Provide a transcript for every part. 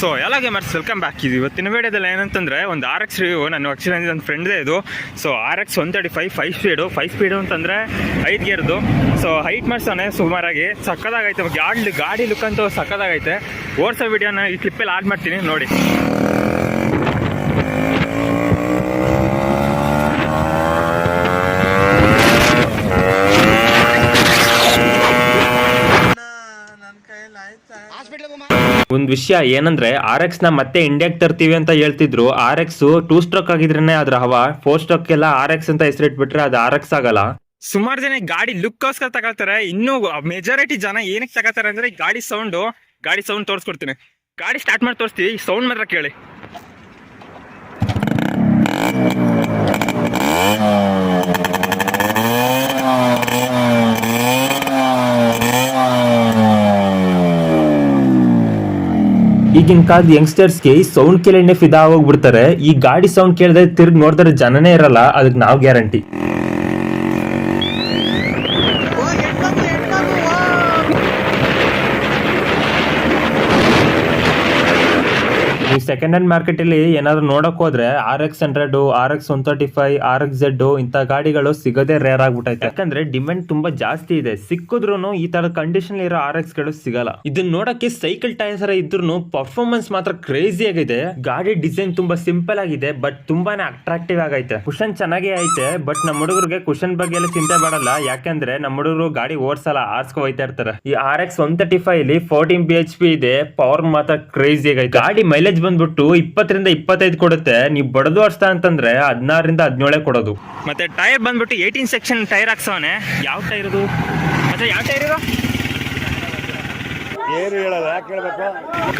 So ಎಲ್ಲ gamers welcome back ಇದು ಇವತ್ತಿನ ವಿಡಿಯೋದಲ್ಲಿ ಏನಂತಂದ್ರೆ ಒಂದು ಆರ್ ಎಕ್ಸ್ ರಿವ್ಯೂ ನಾನು ಆಕ್ಚುಲಿ ನನ್ನ ಫ್ರೆಂಡ್ದೇ ಇದು so R X one thirty five five speed five speed ಅಂತಂದರೆ ಐದು ಗೇರ್ದು ಸೊ ಹೈಟ್ ಮಾಡ್ಸೋನೆ ಸುಮಾರಾಗಿ. ಸಕ್ಕದಾಗೈತೆ. ಗಾಡಿ ಗಾಡಿ ಲುಕ್ ಅಂತೂ ಸಕ್ಕದಾಗೈತೆ. ಓಡಿಸೋ ವಿಡಿಯೋನ ಈ ಕ್ಲಿಪ್ಪಲ್ಲಿ ಆಡ್ ಮಾಡ್ತೀನಿ ನೋಡಿ. ಒಂದ್ ವಿಷಯ ಏನಂದ್ರೆ ಆರ್ ಎಕ್ಸ್ನ ಮತ್ತೆ ಇಂಡಿಯಾಕ್ ತರ್ತೀವಿ ಅಂತ ಹೇಳ್ತಿದ್ರು. ಆರ್ ಎಕ್ಸ್ ಟೂ ಸ್ಟ್ರೋಕ್ ಆಗಿದ್ರೇನೆ ಅದ್ರ ಹವಾ. ಫೋರ್ ಸ್ಟ್ರೋಕ್ ಎಲ್ಲ ಆರ್ ಎಕ್ಸ್ ಅಂತ ಹೆಸರಿಟ್ಬಿಟ್ರೆ ಅದು ಆರ್ ಎಕ್ಸ್ ಆಗಲ್ಲ. ಸುಮಾರು ಜನ ಗಾಡಿ ಗಾಡಿ ಲುಕ್ಕೋಸ್ಕರ ತಗೊಳ್ತಾರೆ. ಇನ್ನೂ ಮೆಜಾರಿಟಿ ಜನ ಏನಕ್ಕೆ ತಗೋತಾರೆ ಅಂದ್ರೆ ಗಾಡಿ ಸೌಂಡು ಗಾಡಿ ಸೌಂಡ್ ತೋರಿಸ್ಕೊಡ್ತೀನಿ. ಗಾಡಿ ಸ್ಟಾರ್ಟ್ ಮಾಡಿ ತೋರಿಸ್ತೀವಿ. ಸೌಂಡ್ ಮಾತ್ರ ಕೇಳಿ. ಈಗಿನ ಕಾಲದ ಯಂಗ್ಸ್ಟರ್ಸ್ಗೆ ಈ ಸೌಂಡ್ ಕೇಳಿನೇ ಫಿದಾ ಹೋಗ್ಬಿಡ್ತಾರೆ ಈ ಗಾಡಿ ಸೌಂಡ್ ಕೇಳಿದ್ರೆ ತಿರ್ಗಿ ನೋಡಿದ್ರೆ ಜನನೇ ಇರಲ್ಲ ಅದಕ್ಕೆ ನಾವು ಗ್ಯಾರಂಟಿ ನೀವು ಸೆಕೆಂಡ್ ಹ್ಯಾಂಡ್ ಮಾರ್ಕೆಟ್ ಅಲ್ಲಿ ಏನಾದ್ರು ನೋಡಕ್ ಹೋದ್ರೆ R X hundred R X one thirty five R X Z ಇಂತ ಗಾಡಿಗಳು ಸಿಗೋದೇ ರೇರ್ ಆಗ್ಬಿಟ್ಟೈತೆ ಯಾಕಂದ್ರೆ ಡಿಮ್ಯಾಂಡ್ ತುಂಬಾ ಜಾಸ್ತಿ ಇದೆ. ಸಿಕ್ಕಿದ್ರು ಈ ತರ ಕಂಡೀಷನ್ ಇರೋ ಆರ್ ಎಕ್ಸ್ಗಳು ಸಿಗಲ್ಲ. ಇದನ್ನ ನೋಡಕ್ಕೆ ಸೈಕಲ್ ಟೈರ್ಸ್ ಇದ್ರು ಪರ್ಫಾರ್ಮೆನ್ಸ್ ಮಾತ್ರ ಕ್ರೇಜಿ ಆಗಿದೆ. ಗಾಡಿ ಡಿಸೈನ್ ತುಂಬಾ ಸಿಂಪಲ್ ಆಗಿದೆ ಬಟ್ ತುಂಬಾನೇ ಅಟ್ರಾಕ್ಟಿವ್ ಆಗೈತೆ. ಕುಶನ್ ಚೆನ್ನಾಗೇ ಐತೆ ಬಟ್ ನಮ್ಮ ಹುಡುಗರಿಗೆ ಕುಶನ್ ಬಗ್ಗೆ ಎಲ್ಲ ಚಿಂತೆ ಮಾಡಲ್ಲ. ಯಾಕಂದ್ರೆ ನಮ್ಮ ಹುಡುಗರು ಗಾಡಿ ಓಡಿಸಲ್ಲ, ಆರ್ಸ್ಕೊ ಹೋಯ್ತಾ ಇರ್ತಾರೆ. ಈ R X one thirty five ಇಲ್ಲಿ ಫೋರ್ಟೀನ್ ಬಿ ಇದೆ ಪವರ್ ಮಾತ್ರ ಕ್ರೇಜಿ ಆಗೈತೆ. ಗಾಡಿ ಮೈಲೇಜ್ ಬಂದ್ಬಿಟ್ಟು ಇಪ್ಪತ್ತರಿಂದ ಇಪ್ಪತ್ತೈದು ಕೊಡುತ್ತೆ. ನೀವು ಬಡದು ಹರ್ಸ್ತಾ ಅಂತಂದ್ರೆ ಹದಿನಾರರಿಂದ ಹದಿನೇಳೇ ಕೊಡೋದು. ಮತ್ತೆ ಟೈರ್ ಬಂದ್ಬಿಟ್ಟು ಏಯ್ಟೀನ್ ಸೆಕ್ಷನ್ ಟೈರ್ ಹಾಕ್ಸವನೆ ಯಾವ ಟೈರ್ ಇದು? ಮತ್ತೆ ಯಾವ ಟೈರ್ ಏನು ಹೇಳಲ್ಲ ಯಾಕೆ ಹೇಳ್ಬೇಕು?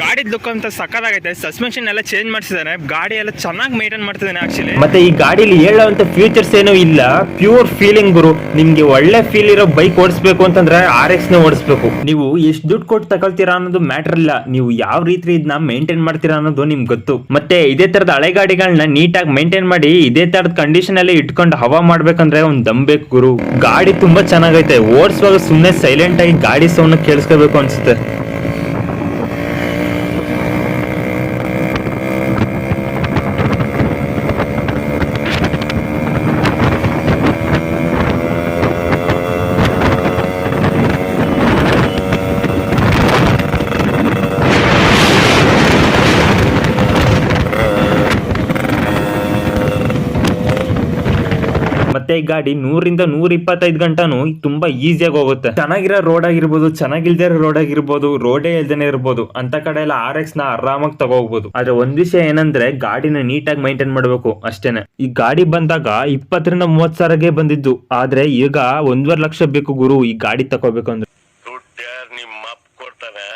ಗಾಡಿ ಲುಕ್ ಅಂತ ಸಕ್ಕದಾಗೈತೆ ಸಸ್ಪೆನ್ಷನ್ ಎಲ್ಲ ಚೇಂಜ್ ಮಾಡಿಸಿದಾರೆ ಗಾಡಿ ಎಲ್ಲ ಚೆನ್ನಾಗಿ ಮೇಂಟೈನ್ ಮಾಡ್ತಿದ್ದಾನೆ ಆಕ್ಚುಲಿ ಮತ್ತೆ ಈ ಗಾಡಿಲಿ ಹೇಳುವಂತ ಫ್ಯೂಚರ್ಸ್ ಏನೂ ಇಲ್ಲ. ಪ್ಯೂರ್ ಫೀಲಿಂಗ್ ಗುರು. ನಿಮ್ಗೆ ಒಳ್ಳೆ ಫೀಲ್ ಇರೋ ಬೈಕ್ ಓಡಿಸ್ಬೇಕು ಅಂತಂದ್ರೆ ಆರ್ ಎಕ್ಸ್ನ ಓಡಿಸ್ಬೇಕು. ನೀವು ಎಷ್ಟು ದುಡ್ಡು ಕೊಟ್ಟು ತಗೊಳ್ತೀರಾ ಅನ್ನೋದು ಮ್ಯಾಟರ್ ಇಲ್ಲ. ನೀವು ಯಾವ ರೀತಿ ಇದನ್ನ ಮೇಂಟೈನ್ ಮಾಡ್ತೀರಾ ಅನ್ನೋದು ನಿಮ್ಗೆ ಗೊತ್ತು. ಮತ್ತೆ ಇದೇ ತರದ ಹಳೆ ಗಾಡಿಗಳನ್ನ ನೀಟಾಗಿ ಮೇಂಟೈನ್ ಮಾಡಿ ಇದೇ ತರದ ಕಂಡೀಷನ್ ಅಲ್ಲಿ ಇಟ್ಕೊಂಡು ಹವಾ ಮಾಡ್ಬೇಕಂದ್ರೆ ಒಂದ್ ದಮ್ ಬೇಕು ಗುರು. ಗಾಡಿ ತುಂಬಾ ಚೆನ್ನಾಗೈತೆ. ಓಡಿಸುವಾಗ ಸುಮ್ಮನೆ ಸೈಲೆಂಟ್ ಆಗಿ ಗಾಡಿ ಸೌಂಡ್ ಕೇಳಿಸ್ಕೋಬೇಕು ಅನ್ಸುತ್ತೆ. ಮತ್ತೆ ಈ ಗಾಡಿ ನೂರಿಂದ ನೂರ ಇಪ್ಪತ್ತೈದು ಗಂಟನು ತುಂಬಾ ಈಸಿಯಾಗಿ ಹೋಗುತ್ತೆ. ಚೆನ್ನಾಗಿರೋ ರೋಡ್ ಆಗಿರ್ಬೋದು, ಚೆನ್ನಾಗಿಲ್ದೇ ರೋಡ್ ಆಗಿರ್ಬೋದು ರೋಡೇ ಇಲ್ದೇನೆ ಇರ್ಬೋದು, ಅಂತ ಕಡೆ ಎಲ್ಲ ಆರ್ ಎಕ್ಸ್ನ ಆರಾಮಾಗಿ ತಗೋಬಹುದು. ಆದ್ರೆ ಒಂದ್ ವಿಷಯ ಏನಂದ್ರೆ, ಗಾಡಿನ ನೀಟಾಗಿ ಮೈಂಟೈನ್ ಮಾಡ್ಬೇಕು ಅಷ್ಟೇನೆ. ಈ ಗಾಡಿ ಬಂದಾಗ ಇಪ್ಪತ್ತರಿಂದ ಮೂವತ್ ಸಾವಿರಗೆ ಬಂದಿದ್ದು. ಆದ್ರೆ ಈಗ ಒಂದೂವರೆ ಲಕ್ಷ ಬೇಕು ಗುರು, ಈ ಗಾಡಿ ತಗೋಬೇಕು ಅಂದ್ರೆ ದುಡ್ಡು ಯಾರು ನಿಮ್ಮ ಅಪ್ಪ ಕೊಡ್ತಾನೆ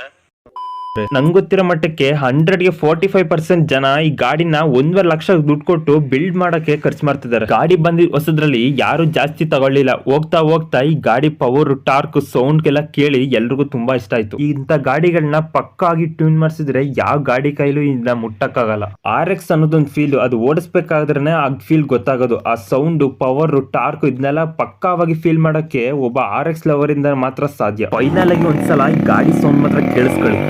ನಂಗೆ ಗೊತ್ತಿರೋ ಮಟ್ಟಕ್ಕೆ ಹಂಡ್ರೆಡ್ಗೆ ಫೋರ್ಟಿ ಫೈವ್ ಪರ್ಸೆಂಟ್ ಜನ ಈ ಗಾಡಿನ ಒಂದೂವರೆ ಲಕ್ಷ ದುಡ್ಡು ಕೊಟ್ಟು ಬಿಲ್ಡ್ ಮಾಡಕ್ಕೆ ಖರ್ಚು ಮಾಡ್ತಿದ್ದಾರೆ. ಗಾಡಿ ಬಂದಿ ಹೊಸದ್ರಲ್ಲಿ ಯಾರು ಜಾಸ್ತಿ ತಗೊಳ್ಳಿಲ್ಲ. ಹೋಗ್ತಾ ಹೋಗ್ತಾ ಈ ಗಾಡಿ ಪವರ್ ಟಾರ್ಕ್ ಸೌಂಡ್ ಎಲ್ಲ ಕೇಳಿ ಎಲ್ರಿಗೂ ತುಂಬಾ ಇಷ್ಟ ಆಯ್ತು. ಇಂಥ ಗಾಡಿಗಳನ್ನ ಪಕ್ಕಾಗಿ ಟ್ಯೂನ್ ಮಾಡಿಸಿದ್ರೆ ಯಾವ ಗಾಡಿ ಕೈಲೂ ಇದನ್ನ ಮುಟ್ಟಕ್ಕಾಗಲ್ಲ. ಆರ್ ಎಕ್ಸ್ ಅನ್ನೋದೊಂದು ಫೀಲ್ ಅದು ಓಡಿಸ್ಬೇಕಾದ್ರೆ ಆ ಫೀಲ್ ಗೊತ್ತಾಗೋದು. ಆ ಸೌಂಡ್ ಪವರ್ ಟಾರ್ಕ್ ಇದನ್ನೆಲ್ಲ ಪಕ್ಕಾವಾಗಿ ಫೀಲ್ ಮಾಡಕ್ಕೆ ಒಬ್ಬ ಆರ್ ಎಕ್ಸ್ ಲವರ್ ಇಂದ ಮಾತ್ರ ಸಾಧ್ಯ. ಫೈನಲ್ ಆಗಿ ಒಂದ್ಸಲ ಈ ಗಾಡಿ ಸೌಂಡ್ ಮಾತ್ರ ಕೇಳಿಸ್ಕೊಳ್ಳಿ.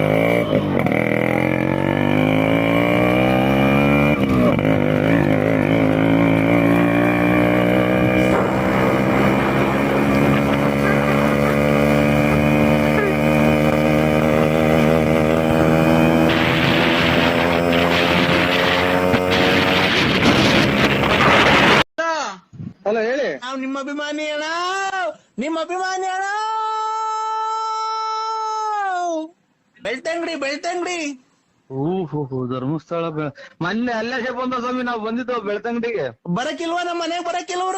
ಅಲ್ಲ ಹೇಳಿ. ನಾವು ನಿಮ್ಮ ಅಭಿಮಾನಿ ಅಣ್ಣ. ನಿಮ್ಮ ಅಭಿಮಾನಿ ಅಣ್ಣ. ಬೆಳ್ತಂಗಡಿ ಬೆಳ್ತಂಗಡಿ. ಓಹೋ ಧರ್ಮಸ್ಥಳ ಬೆ- ಮೊನ್ನೆ ಅಲ್ಲೇ ಬಂದ ಸ್ವಾಮಿ ನಾವು ಬಂದಿದ್ದೋ ಬೆಳ್ತಂಗಡಿಗೆ? ಬರಕಿಲ್ವಾ ನಮ್ಮ ಮನೆಗೆ ಬರಕಿಲ್ವ್ರ?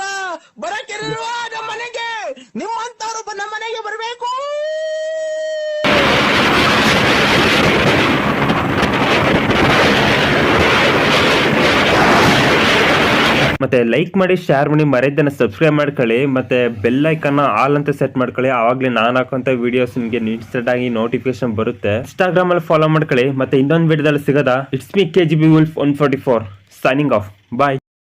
ಬರಕಿಲ್ವಾ ನಮ್ಮ ಮನೆಗೆ ನಿಮ್ಮಂತವ್ರು ಬ- ನಮ್ಮ ಮನೆಗೆ ಬರಬೇಕು ಮತ್ತೆ ಲೈಕ್ ಮಾಡಿ ಶೇರ್ ಮಾಡಿ ಮರೆಯದನ್ನ ಸಬ್ಸ್ಕ್ರೈಬ್ ಮಾಡ್ಕೊಳ್ಳಿ, ಮತ್ತೆ ಬೆಲ್ ಐಕನ್ ಆಲ್ ಅಂತ ಸೆಟ್ ಮಾಡ್ಕೊಳ್ಳಿ. ಆವಾಗಲೇ ನಾನು ಹಾಕುವಂತ ವಿಡಿಯೋಸ್ ನಿಮಗೆ ಇನ್ಸ್ಟೆಂಟ್ ಆಗಿ ನೋಟಿಫಿಕೇಶನ್ ಬರುತ್ತೆ. ಇನ್ಸ್ಟಾಗ್ರಾಮ್ ಅಲ್ಲಿ ಫಾಲೋ ಮಾಡ್ಕೊಳ್ಳಿ. ಮತ್ತೆ ಇನ್ನೊಂದು ವಿಡಿಯೋದಲ್ಲಿ ಸಿಗದ it's me K G B one forty four signing off bye